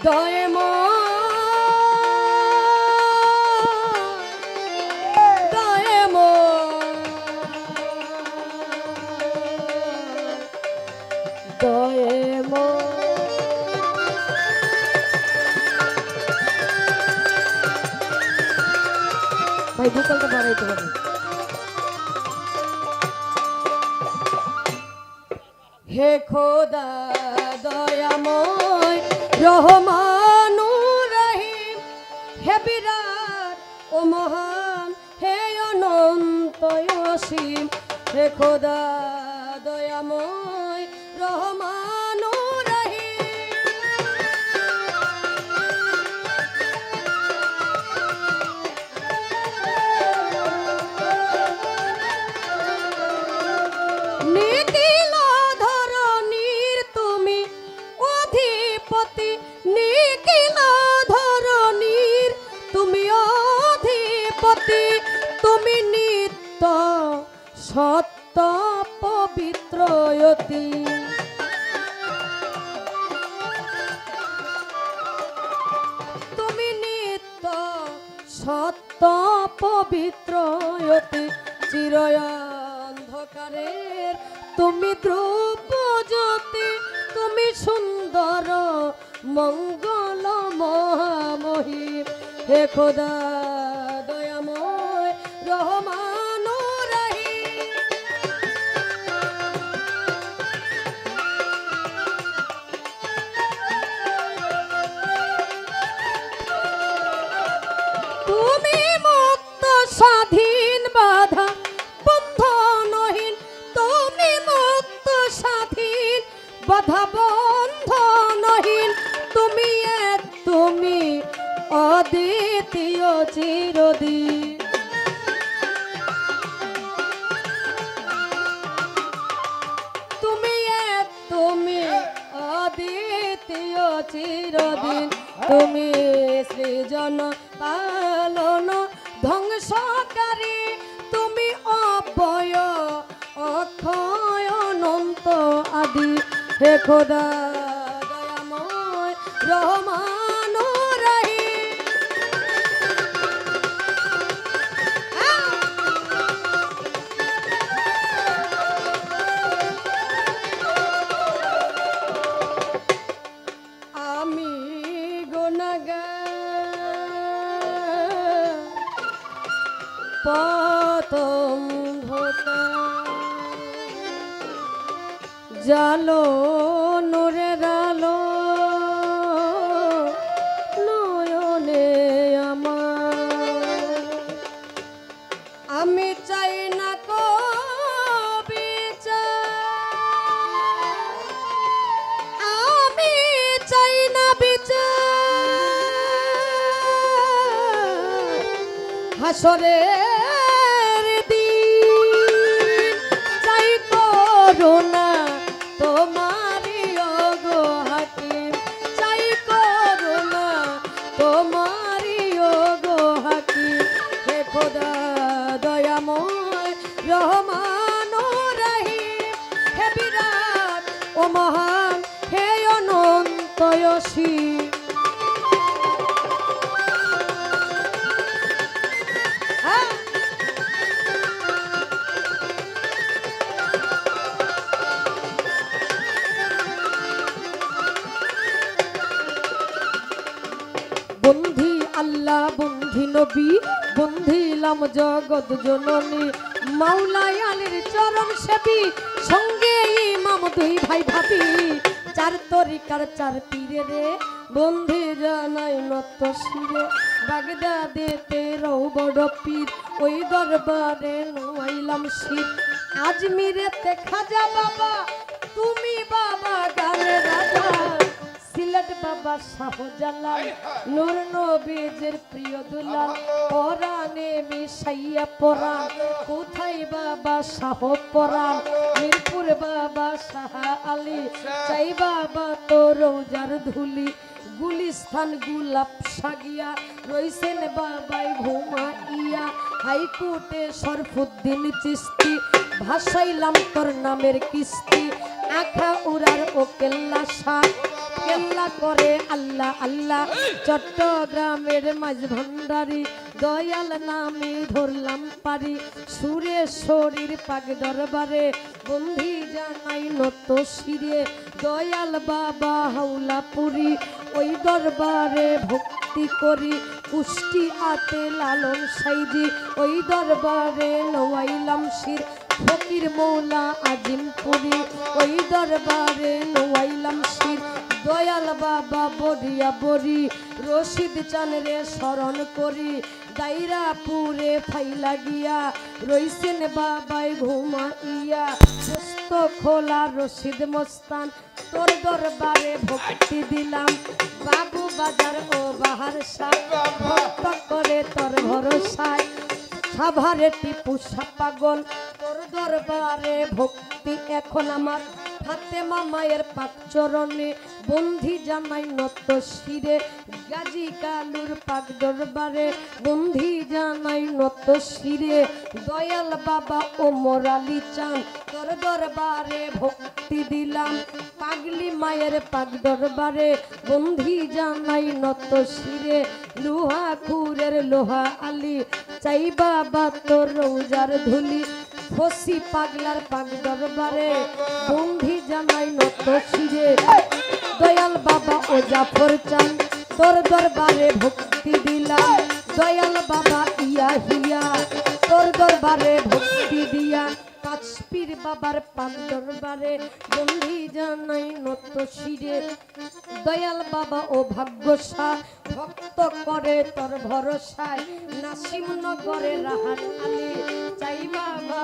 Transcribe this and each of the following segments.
দয়ে দয়ে দয়ে ভাই হবে হে খোদা দয়াময় রহমানু রহিম হে বিরাট ও মহান হে অনন্ত অসীম হে খোদা। সত্য পবিত্রয়তী তুমি নিত্য সত্য পবিত্রয়তী চিরয়ন্ধকারের তুমি ধ্রুব জ্যোতি তুমি সুন্দর, মঙ্গল মহামহী হে খোদা তুমি মুক্ত, স্বাধীন, বাধা বন্ধনহীন তুমি মুক্ত, স্বাধীন, বাধা বন্ধনহীন তুমি এক, তুমি অদ্বিতীয়, চিরদিন। তুমি এক, তুমি অদ্বিতীয়, চিরদিন। তুমি সৃজন ধ্বংসকারী তুমি অবয় অক্ষয় অনন্ত আদি। হে খোদা দয়াময় রহমান পতম জালো নোরের আলো, নয়নে আমার। আমি চাই না কবি আমি চাই না বিচার। হাসরের অসীম হ্যাঁ। বন্ধি আল্লাহ, বন্ধি নবী বন্ধিলাম জগৎ জননী। মাওলাই আলীর চরণ সেবী, সঙ্গে ইমাম দুই ভাই ভাবি। চার তরিকার চার পীরে রে, বন্ধি জানাই নত শিরে। বাগদাদে তেরো বড় পীর, ওই দরবারে নোয়াইলাম শীত আজমিরেতে খাজা বাবা, তুমি বাবা গানের রাজা। সিলেট বাবা শাহজালাল, নূর নবীজের প্রিয় দুলাল। পরাণে মিশাইয়া পরাণ, কোথায় বাবা শাহ পরাণ? মিরপুর বাবা শাহ আলী চাই বাবা তো রোজার ধুলি গুলিস্থান গুলাপ সাগিয়া রইছেন বাবাই ঘুমা ইয়া হাইকোর্টে সরফুদ্দিন চিস্তি ভাসাইলাম তোর নামের কিস্তি। আখা উড়ার ও কেল্লা শাহ কেল্লা করে আল্লাহ আল্লাহ। চট্টগ্রামের মাঝ ভান্ডারি দয়াল নামে ধরলাম পারি। সুরে শরীর পাক দরবারে, বন্ধি জানাই নত শিরে। দয়াল বাবা হাওলা পুরি ওই দরবারে ভক্তি করি। কুষ্টি আতে লালন সাইজি, ওই দরবারে নোয়াইলাম শির। ফকির মৌলা আজিম পুরি ওই দরবারে নোয়াইলাম শির। দয়াল বাবা বরিয়া বরি রশিদ চানরে স্মরণ করি। দাইরা পুরে ফাইলা গিয়া রইছেন বাবাই ঘুমা ইয়া সুস্থ খোলা রশিদ মস্তান, তোর দরবারে ভক্তি দিলাম। বাবু বাজার ও বাহার ভক্ত করে তোর ভরসায়। সাভারে টিপু পাগল, তোর দরবারে ভক্তি এখন আমার। ফাতেমা মায়ের পাক চরণে, বন্ধি জামাই নত শিরে, গাজী কালুর পাক দরবারে, বন্ধি জানাই নত শিরে, দয়াল বাবা ও মোরালি চান তোর দরবারে ভক্তি দিলাম, পাগলি মায়ের পাক দরবারে, বন্ধি জানাই নত শিরে, লোহা খুরের লোহা আলী, চাই বাবা তোর রৌজার ধুলি, ফসি পাগলার পাগ দরবারে, বন্ধি জানাই নত শিরে। দয়াল বাবা ও জাফর চান, তোর দরবারে ভক্তি দিলাম। দয়াল বাবা ইয়া হিয়া, তোর দরবারে ভক্তি দিয়া। কাশ্মীর বাবার পান দরবারে বন্ধি জানাই নত শিরে। দয়াল বাবা ও ভাগ্যসা ভক্ত করে তোর ভরসায়, নাসিম নগরে রাহাত আলী, চাই বাবা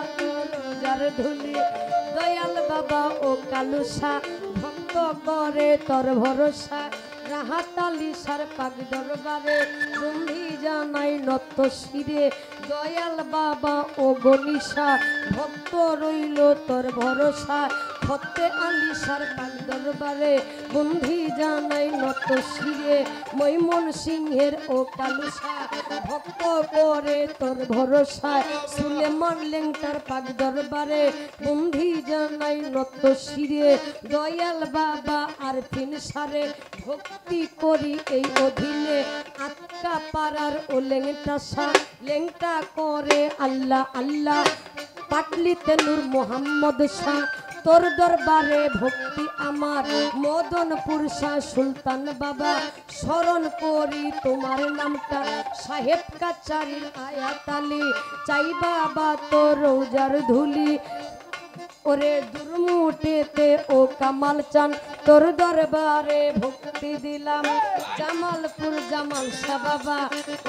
যার ধুলি। দয়াল বাবা ও কালুসা ভক্ত করে তোর ভরসা, রাহাত আলী সার পাক দরবারে বন্ধি জানাই নত শিরে। দয়াল বাবা ও গনিশা ভক্ত রইল তোর ভরসা। ফতে আলী সার পাক দরবারে, বন্ধি জানাই নত শিরে, মৈমন সিংহের ও কালুসা ভক্ত করে তোর ভরসায়, সুলেমান লেংটার পাক দরবারে, বন্ধি জানাই নত শিরে, দয়াল বাবা আর ফিন সারে, ভক্তি করি এই অধীনে, আটকা পাড়ার ও লেংটা সা, লেংটা করে আল্লাহ আল্লাহ, পাটলিতে নূর মোহাম্মদ শাহ তোর দরবারে ভক্তি আমার। মদনপুর শাহ সুলতান বাবা, স্মরণ করি তোমার নামটা। সাহেব কাচারি আয়াতালি, চাই বাবা তোর রোজার ধুলি। ওরে দুর্মুটেতে ও কামাল চান। তোর দরবারে ভক্তি দিলাম। জামালপুর জামাল বাবা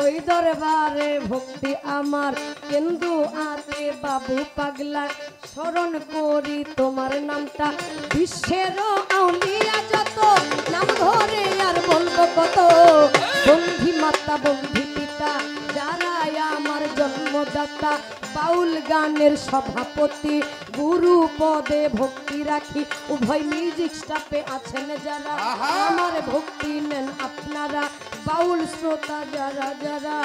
ওই দরবারে ভক্তি আমার। কেন্দু আতে বাবু পাগলা, স্মরণ করি তোমার নামটা। বিশ্বের আউলিয়া যত, নাম ধরে আর বলব কত। বন্ধি মাতা, বন্ধি জন্মদাতা বাউল গানের সভাপতি গুরু পদে ভক্তি রাখি। উভয় মিউজিক স্টাফে আছেন যারা আমার ভক্তি নেন আপনারা। বাউল শ্রোতা যারা যারা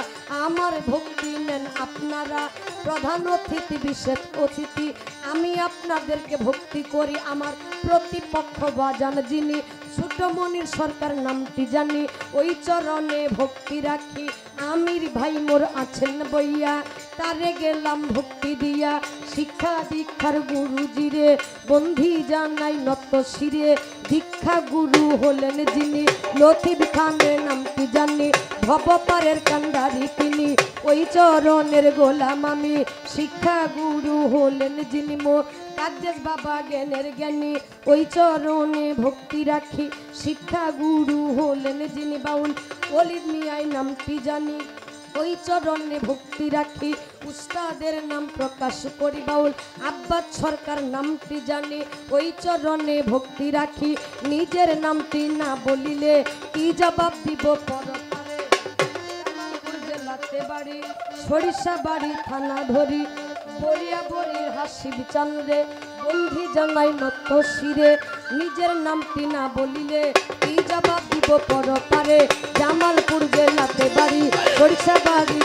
আমার ভক্তি নেন আপনারা। প্রধান অতিথি বিশেষ অতিথি আমি আপনাদেরকে ভক্তি করি। আমার প্রতিপক্ষ বাজান যিনি ছোটমণির সরকার নামটি জানি। ওই চরণে ভক্তি রাখি। আমির ভাই মোর আছেন বইয়া। তারে গেলাম ভক্তি দিয়া, শিক্ষা দীক্ষার গুরুজিরে বন্ধি জানাই নত শিরে, দীক্ষা গুরু হলেন যিনি, লতিফ খানের নামটি জানি, ভবপারের কান্ডারি তিনি, ওই চরণের গোলাম আমি, শিক্ষা গুরু হলেন যিনি মো কাদ্দেশ বাবা জ্ঞানের জ্ঞানী, ওই চরণে ভক্তি রাখি, শিক্ষা গুরু হলেন যিনি বাউল অলিদ মিয়াই নামটি জানি ওই চরণে ভক্তি রাখি। উস্তাদের নাম প্রকাশ করি বাউল। আব্বাস সরকার নামটি জানি। ওই চরণে ভক্তি রাখি। নিজের নামটি না বলিলে কি জবাব দিব জামালপুর বাড়ি, সরিষা বাড়ি, থানা ধরি। বরিয়া বরির হাসিব চান্দ্রে বন্ধি জানাই নত শিরে। নিজের নামটি না বলিলে কি জবাব দিব পরপারে? জামালপুর জেলাতে বাড়ি